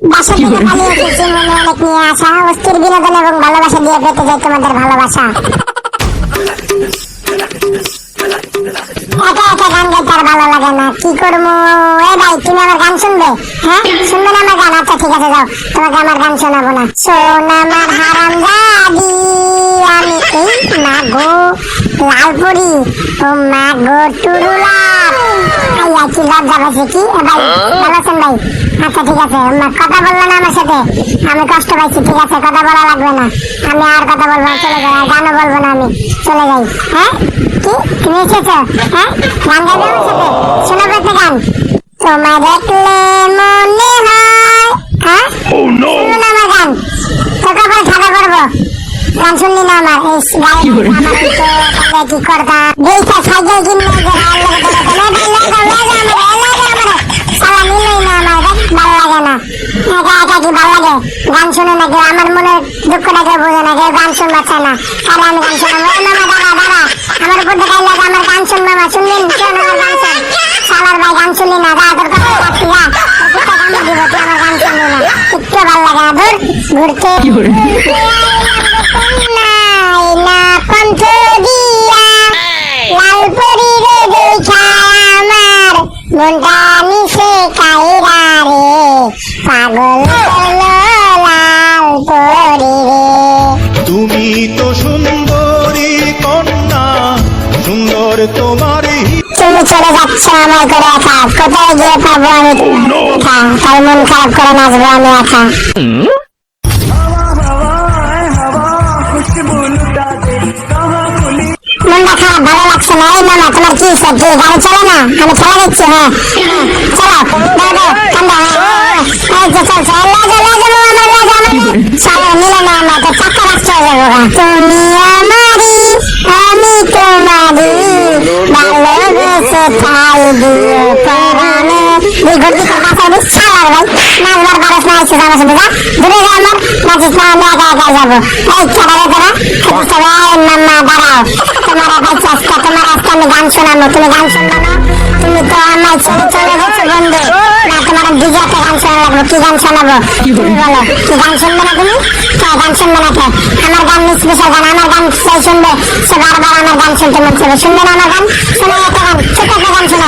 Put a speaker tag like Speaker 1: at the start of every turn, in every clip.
Speaker 1: বাসা থেকে পালিয়ে এসেছি মনে অনেক নিয়ে আসা অস্থির বিনোদন এবং ভালোবাসা দিয়ে পেতে যাই তোমাদের ভালোবাসা। একা একা গান গাইতে আর ভালো লাগে না। কি করব? এ ভাই তুমি আমার গান শুনবে? হ্যাঁ? শুনবে না আমার গান? আচ্ছা ঠিক আছে যাও। তোমাকে আমার গান শোনাবো না। শোন আমার হারাম দাদি আমি এই মা গো লালপুরি। ও মা গো টুরুলা। আইয়া কি লজ্জা পাইছে কি? ভাই ভালো আছেন ভাই? আচ্ছা ঠিক আছে। কথা বলল না আমার সাথে? আমি কষ্ট পাইছি ঠিক আছে কথা বলা লাগবে না। আমি আর কথা বলব না চলে যাই। গানও বলব না আমি। চলে যাই। হ্যাঁ? কি? তুমি এসেছ? হ্যাঁ? গান গাইবে আমার সাথে? শোনাবো একটা গান। তোমায় দেখলে মনে হয় হ্যাঁ? শুনো না আমার গান। তোকে আবার ঠাডা করব। গান শুনলি না আমার এই গায়ে আমার তো তাহলে কি করতাম যেইটা সাইকেল কিনলে যে গায়ের লোক ধরে কেন ভাই লাগে লাগে আমার লাগে আমার সালা নিলই না আমার ভালো লাগে না। একা একা কি ভালো লাগে? গান শুনে না কেউ? আমার মনে দুঃখটা কেউ বোঝে না কেউ গান চায় না। তাহলে আমি গান শোনাবো। এ মামা দাঁড়া দাঁড়া। আমার উপর দেখাই লাগে আমার গান শুনব মা শুনবেন কেউ না আমার গান শুন সালার ভাই গান শুনলি না? যা তোর কথা আমার গান শুনলি না। একটু ভালো লাগে না দূর ঘুরতে মনটা নিশে কাইরা রে পাগল হলো লাল পরি রে।
Speaker 2: তুমি তো সুন্দরী কন্যা সুন্দর তোমার
Speaker 1: তুমি চলে যাচ্ছ আমার করে একা কোথায় গিয়ে পাবো আমি? একা তাই মন খারাপ করে নাচবো আমি একা না এই মামা কি হচ্ছে গাড়ি চলে না? আমি ঠেলা দিচ্ছি হ্যাঁ। চলো দাও দাও মামা দিস ছাড়ার ভাই নাচবার পারস না এসে আমার সাথে যা দূরে যা আমার নাচিস না আমি একা একা যাব এই ছাড়ারে তোরা সবাই মাম্মা দাঁড়াও তোমার আজকে আজকে তোমার আজকে আমি গান শোনাবো তুমি গান শুনব না তুমি তো আমার ছেড়ে চলে গেছো বন্ধু না তোমার ডিজে একটা গান শোনা লাগবে কি গান শোনাবো তুমি বলো কি গান শুনবে গান শুনবে সে বারবার আমার গান শুনতে মন চাইবে। শুনবে না আমার গান? শোনো একটা গান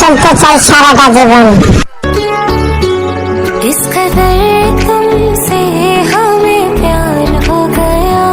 Speaker 1: চলতে চাই সারাটা জীবন
Speaker 3: किस कदर तुमसे हमें प्यार हो गया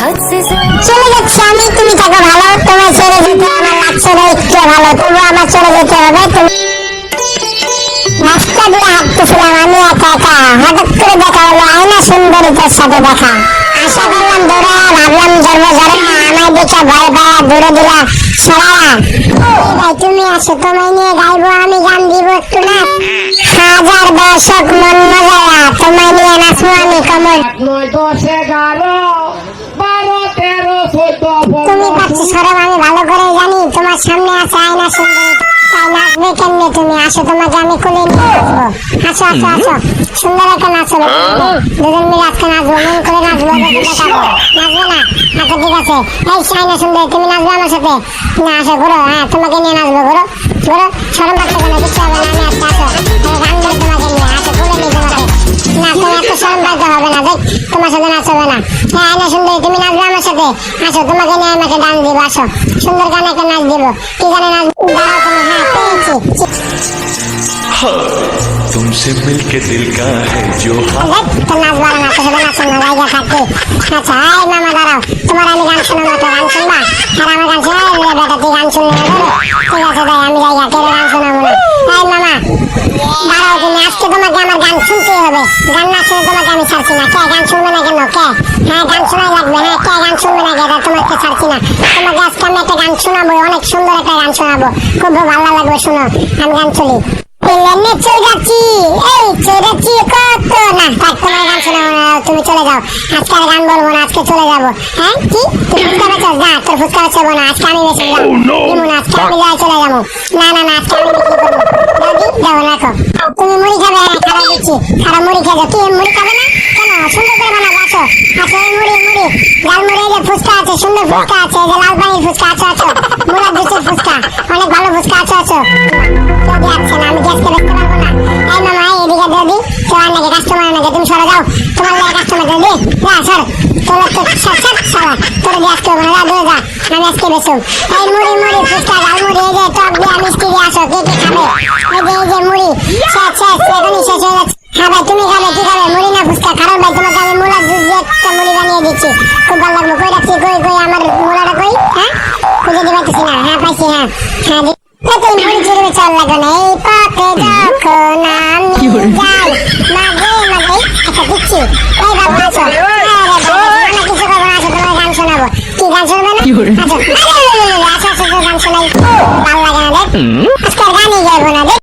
Speaker 3: हद से ज्यादा
Speaker 1: চলে যাচ্ছি আমি তুমি থাকো ভালো তোমার ছেড়ে যেতে আমার লাগছে না একটু ভালো তবু আমার চলে যেতে হবে তুমি রাস্তা দিয়ে হাঁটতেছিলাম আমি একা একা হঠাৎ করে দেখা হলো আয়না সুন্দরী তোর সাথে দেখা আশা করলাম দৌড়া ভাবলাম ধরবো ধরে দেখে ভয় পায়া দৌড়ে দিলা সরায়া ভাই তুমি আছো তোমায় নিয়ে গাইবো আমি গান দিব একটু না? হাজার দর্শক মন মজায়া তোমায় নিয়ে নাচবো আমি কমল। তুমি পাচ্ছি সরব আমি ভালো করে জানি তোমার সামনে আছে আয়না সুন্দরী। তাই নাচবে কেমনে তুমি? আসো তোমাকে আমি কোলে নিয়ে নাচবো আসো আসো আসো। সুন্দর একটা নাচো দুজন মিলে আজকে নাচবো মন করে নাচবো দেখে দেখাবো নাচবে না? আচ্ছা ঠিক আছে। এই আয়না সুন্দরী তুমি নাচবে আমার সাথে? না আসো ঘুরো। হ্যাঁ তোমাকে নিয়ে নাচবো ঘুরো। ঘুরো সরম পাচ্ছে কেন? কিছু হবে না আমি আসতে আসো আমি গান তোমাকে নিয়ে। আসো কোলে নিয়ে তোমাকে। না তোমার এত শরম পাইতে হবে না। দেখ তোমার সাথে নাচ হবে না। হ্যাঁ আয়না সুন্দরী তুমি নাচবে আমার সাথে? আসো তোমাকে নিয়ে আমাকে ডান্স দিব আসো। সুন্দর গানে একটা নাচ দিব। কি গানে নাচ
Speaker 4: तुमसे मिलके दिल का है जो हाल
Speaker 1: দেখ, তোর নাচ বাড়া না, তোর সাথে নাচুন না, জায়গা থাকতে। আচ্ছা, এই মামা দাঁড়াও, তোমার আমি গান শোনাবো, তো গান শুনবা? আর আমার গান শোনাও, এই রে বেটা, তুই গান শুনলি না রে? ঠিক আছে, তাই আমি জায়গা, কেউ গান শোনাবো না। এই মামা, দাঁড়াও তুমি, আজকে তোমাকে আমার গান শুনতেই হবে। গান না শুনে তোমাকে আমি ছাড়ছি না। কে গান শুনবে না কেন? কে? হ্যাঁ, গান শোনাই লাগবে, হ্যাঁ, কে গান শুনবে না কেন? তোমাকে ছাড়ছি না। তোমাকে আজকে আমি একটা গান শোনাবো, অনেক সুন্দর একটা গান শোনাবো। খুব ভালো লাগবে, শোনো। আমি গান চলি। প্লেনে চড়াচ্ছি এই চড়াচ্ছি কত না? থাক তোমার গান শোনাবো না তুমি চলে যাও। আজকে আর গান বলব না আজকে চলে যাব। হ্যাঁ কি? তুই ফুচকা বেচস না তোর ফুচকা বেচবো না আজকে আমি বেশি যাব না আজকে আমি যাই চলে যাব। না না না আজকে আমি বিক্রি করব। দাদি যাব রাখো। তুমি মুড়ি খাবে হ্যাঁ খারাপ দিচ্ছি। খারাপ মুড়ি খেয়ে যাও। তুই মুড়ি খাবে না? কেন? সুন্দর করে বানাবো। সুন্দর ফুচকা আছে ফুচকা অনেক ভালো ফুচকা আছো আছো কেউ দিচ্ছে না আমি কেউ সরে সর তো সর সর সালা তোর দিয়ে আজকে হবে না যা দূরে যা আমি আজকে বেচুম এই মুড়ি মুড়ি ফুচকা দিয়ে দিয়ে আসো কে কে খাবে এই যে মুড়ি, শেষ শেষ, এখনই শেষ হয়ে যাচ্ছে হ্যাঁ ভাই, তুমি খাবে কি খাবে মুড়ি না ফুচকা কারণ ভাই, তোমাকে আমি মুলার জুস দিয়ে একটা মুড়ি বানিয়ে দিচ্ছি। খুব ভালো লাগবে কই রাখছি কই কই আমার মুলাটা কই? হ্যাঁ? খুঁজে দিবাইতেছি না। হ্যাঁ পাইছি হ্যাঁ। হ্যাঁ এই মুড়ি চুরি চল লাগে না